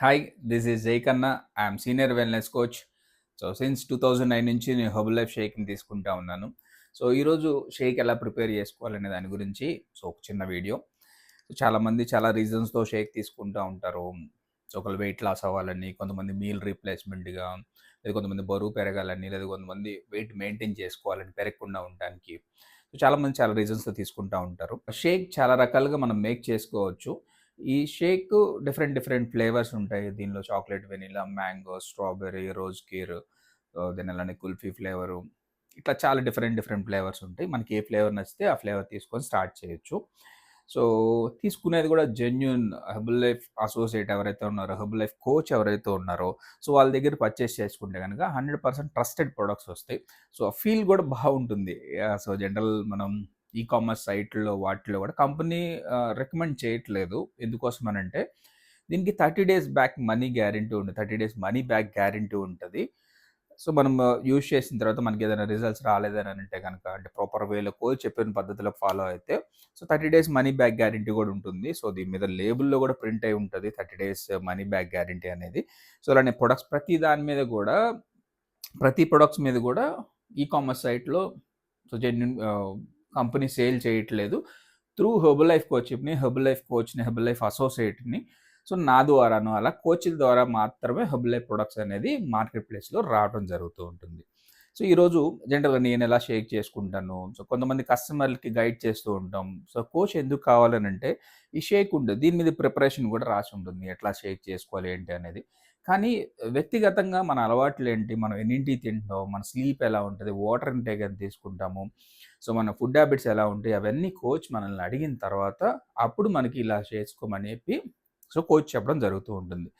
Hi this is Jai Kanna I'm senior wellness coach so since two thousand nine నుంచి నేను Hubble life షేక్ని తీసుకుంటా ఉన్నాను. So ఈరోజు షేక్ ఎలా ప్రిపేర్ చేసుకోవాలనే దాని గురించి సో ఒక చిన్న వీడియో. సో చాలామంది చాలా రీజన్స్తో షేక్ తీసుకుంటూ ఉంటారు. సో ఒకళ్ళు వెయిట్ లాస్ అవ్వాలని కొంతమంది మీల్ రీప్లేస్మెంట్గా లేదా కొంతమంది బరువు పెరగాలని లేదా కొంతమంది వెయిట్ మెయింటైన్ చేసుకోవాలని పెరగకుండా ఉండడానికి. సో చాలామంది చాలా రీజన్స్తో తీసుకుంటూ ఉంటారు. షేక్ చాలా రకాలుగా మనం మేక్ చేసుకోవచ్చు. ఈ షేక్ డిఫరెంట్ డిఫరెంట్ ఫ్లేవర్స్ ఉంటాయి. దీనిలో chocolate vanilla mango strawberry rose kheer then అలానే కుల్ఫీ ఫ్లేవరు. ఇట్లా చాలా డిఫరెంట్ డిఫరెంట్ ఫ్లేవర్స్ ఉంటాయి. మనకి ఏ ఫ్లేవర్ నచ్చితే ఆ ఫ్లేవర్ తీసుకొని స్టార్ట్ చేయొచ్చు. సో తీసుకునేది కూడా జెన్యున్ హెబుల్ లైఫ్ అసోసియేట్ ఎవరైతే ఉన్నారో హెబుల్ లైఫ్ కోచ్ ఎవరైతే ఉన్నారో సో వాళ్ళ దగ్గర పర్చేస్ చేసుకుంటే కనుక హండ్రెడ్ పర్సెంట్ ట్రస్టెడ్ ప్రొడక్ట్స్ వస్తాయి. సో ఆ ఫీల్ కూడా బాగుంటుంది. సో జనరల్ మనం ఈ కామర్స్ సైట్లో వాటిలో కూడా కంపెనీ రికమెండ్ చేయట్లేదు. ఎందుకోసం అని అంటే దీనికి thirty days back money guarantee ఉంటుంది thirty days money back guarantee ఉంటుంది. సో మనం యూజ్ చేసిన తర్వాత మనకి ఏదైనా రిజల్ట్స్ రాలేదని అంటే కనుక అంటే ప్రాపర్ వేలో కోచ్ చెప్పిన పద్ధతిలో ఫాలో అయితే so thirty days money back guarantee కూడా ఉంటుంది. సో దీని మీద లేబుల్లో కూడా ప్రింట్ అయి ఉంటుంది thirty days money back guarantee అనేది. సో అలానే ప్రొడక్ట్స్ ప్రతి దాని మీద కూడా ప్రతి ప్రొడక్ట్స్ మీద కూడా ఈ కామర్స్ సైట్లో సో జెన్యున్ కంపెనీ సేల్ చేయట్లేదు. త్రూ హెబుల్ లైఫ్ కోచ్ని హెబుల్ లైఫ్ కోచ్ని హెబుల్ లైఫ్ అసోసియేట్ని. సో నా ద్వారాను అలా కోచ్ల ద్వారా మాత్రమే హెబుల్ లైఫ్ ప్రొడక్ట్స్ అనేది మార్కెట్ ప్లేస్లో రావడం జరుగుతూ ఉంటుంది. సో ఈరోజు జనరల్గా నేను ఎలా షేక్ చేసుకుంటాను? సో కొంతమంది కస్టమర్లకి గైడ్ చేస్తూ ఉంటాం. సో కోచ్ ఎందుకు కావాలని అంటే ఈ షేక్ ఉండదు దీని మీద ప్రిపరేషన్ కూడా రాసి ఉంటుంది. ఎట్లా షేక్ చేసుకోవాలి ఏంటి అనేది. కానీ వ్యక్తిగతంగా మన అలవాట్లు ఏంటి? మనం ఎన్నింటి తింటాం? మన స్లీప్ ఎలా ఉంటుంది? వాటర్ ఇంటేక్ ఎంత తీసుకుంటాము? సో మన ఫుడ్ హ్యాబిట్స్ ఎలా ఉంటాయి? అవన్నీ కోచ్ మనల్ని అడిగిన తర్వాత అప్పుడు మనకి ఇలా చేసుకోమని చెప్పి సో కోచ్ చెప్పడం జరుగుతూ ఉంటుంది.